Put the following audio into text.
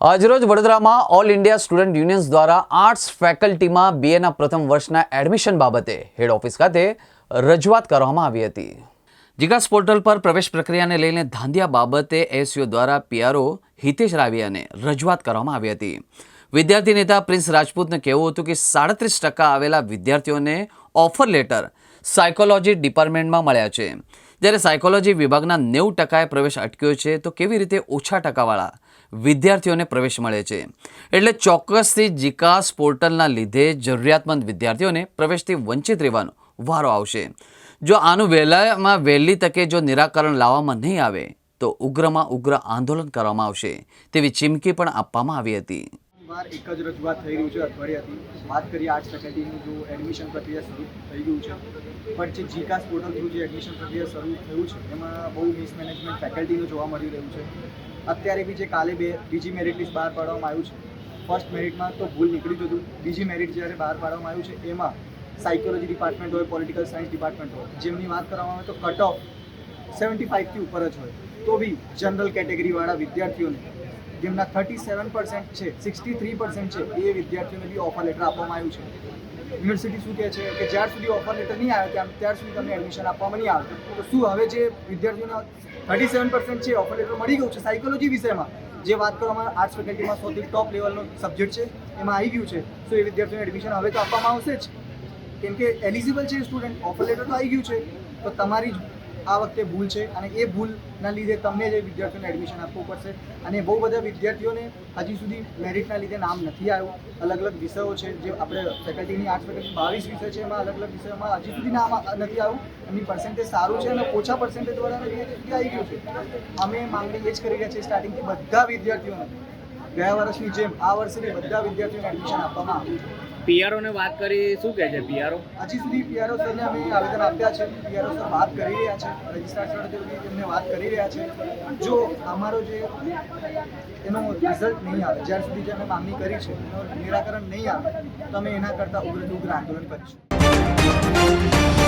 આજરોજ વડોદરામાં all India student unions દ્વારા આર્ટ્સ ફેકલ્ટીમાં બીએના પ્રથમ વર્ષના એડમિશન બાબતે હેડ ઓફિસ ખાતે રજૂઆત કરવામાં આવી હતી. જીગાસ પોર્ટલ પર પ્રવેશ પ્રક્રિયાને લઈને ધાંધિયા બાબતે એસયુઓ દ્વારા પીઆરઓ હિતેશ રાવિયાને રજૂઆત કરવામાં આવી હતી. વિદ્યાર્થી નેતા પ્રિન્સ રાજપૂતને કહેવું હતું કે સાડત્રીસ ટકા આવેલા વિદ્યાર્થીઓને ઓફર લેટર સાયકોલોજી ડિપાર્ટમેન્ટમાં મળ્યા છે. જ્યારે સાયકોલોજી વિભાગના નેવું ટકાએ પ્રવેશ અટક્યો છે, તો કેવી રીતે ઓછા ટકાવાળા વિદ્યાર્થીઓને પ્રવેશ મળે છે. એટલે ચોક્કસથી જીકાસ પોર્ટલના લીધે જરૂરિયાતમંદ વિદ્યાર્થીઓને પ્રવેશથી વંચિત રહેવાનો વારો આવશે. જો આનું વહેલામાં વહેલી તકે જો નિરાકરણ લાવવામાં નહીં આવે, તો ઉગ્રમાં ઉગ્ર આંદોલન કરવામાં આવશે. તેવી ચીમકી પણ આપવામાં આવી હતી. એક જ રજૂઆત થઈ રહ્યું છે અઠવાડિયાથી. વાત કરીએ આર્ટ્સ ફેકલ્ટીનું જો એડમિશન પ્રક્રિયા શરૂ થઈ ગયું છે. પણ જે જીકાસ પોર્ટલ થ્રુ જે એડમિશન પ્રક્રિયા શરૂ થયું છે, એમાં બહુ મિસમેનેજમેન્ટ ફેકલ્ટીનું જોવા મળી રહ્યું છે. અત્યારે બી જે કાલે બે બીજી મેરિટ લિસ્ટ બહાર પાડવામાં આવ્યું છે. ફર્સ્ટ મેરિટમાં તો ભૂલ નીકળી જતું. બીજી મેરિટ જ્યારે બહાર પાડવામાં આવ્યું છે, એમાં સાયકોલોજી ડિપાર્ટમેન્ટ હોય પોલિટિકલ સાયન્સ ડિપાર્ટમેન્ટ હોય, જેમની વાત કરવામાં આવે તો કટ ઓફ સેવન્ટી ફાઇવથી ઉપર જ હોય. તો બી જનરલ કેટેગરીવાળા વિદ્યાર્થીઓને, જેમના થર્ટી સેવન પર્સન્ટ છે સિક્સટી થ્રી પર્સન્ટ છે, એ વિદ્યાર્થીઓને બી ઓફર લેટર આપવામાં આવ્યું છે. યુનિવર્સિટી શું કહે છે કે જ્યાર સુધી ઓફર લેટર નહીં આવે, ત્યાં ત્યાર સુધી તમને એડમિશન આપવામાં નહીં આવે. તો શું હવે જે વિદ્યાર્થીઓને થર્ટી સેવન પર્સન્ટ છે ઓફર લેટર મળી ગયું છે સાયકોલોજી વિષયમાં, જે વાત કરવામાં આર્ટ્સ ફેકલ્ટીમાં સૌથી ટોપ લેવલનો સબ્જેક્ટ છે, એમાં આવી ગયું છે. તો એ વિદ્યાર્થીઓને એડમિશન હવે તો આપવામાં આવશે જ. કેમ કે એલિજિબલ છે સ્ટુડન્ટ ઓફર લેટર તો આવી ગયું છે. તો તમારી આ વખતે ભૂલ છે અને એ ભૂલના લીધે તમને જે વિદ્યાર્થીઓને એડમિશન આપવું પડશે અને બહુ બધા વિદ્યાર્થીઓને હજી સુધી મેરિટના લીધે નામ નથી આવ્યું. અલગ અલગ વિષયો છે, જે આપણે ફેકલ્ટીની આર્ટ્સ ફેકલ્ટી બાવીસ વિષય છે, એમાં અલગ અલગ વિષયોમાં હજી સુધી નામ નથી આવ્યું. એમની પર્સન્ટેજ સારું છે અને ઓછા પર્સન્ટેજ વાળાને આવી ગયું છે. અમે માંગણી એ જ કરી રહ્યા છીએ સ્ટાર્ટિંગથી બધા વિદ્યાર્થીઓને ગયા વર્ષની જેમ આ વર્ષે બધા વિદ્યાર્થીઓને એડમિશન આપવામાં આવ્યું છે પીઆરઓ ને વાત કરી, શું કહે છે પીઆરઓ હજી સુધી પીઆરઓ સરને અમે આવેદન આપ્યા છે. પીઆરઓ સર વાત કરી રહ્યા છે. રજિસ્ટ્રાર સર જે એમને વાત કરી રહ્યા છે. જો અમારો જે એનો રિઝલ્ટ નહીં આવે જ્યાર સુધી જે અમે માંગણી કરી છે, એનો નિરાકરણ નહીં આવે, તો અમે એના કરતાં ઉગ્ર ઉગ્ર આંદોલન કરીશું.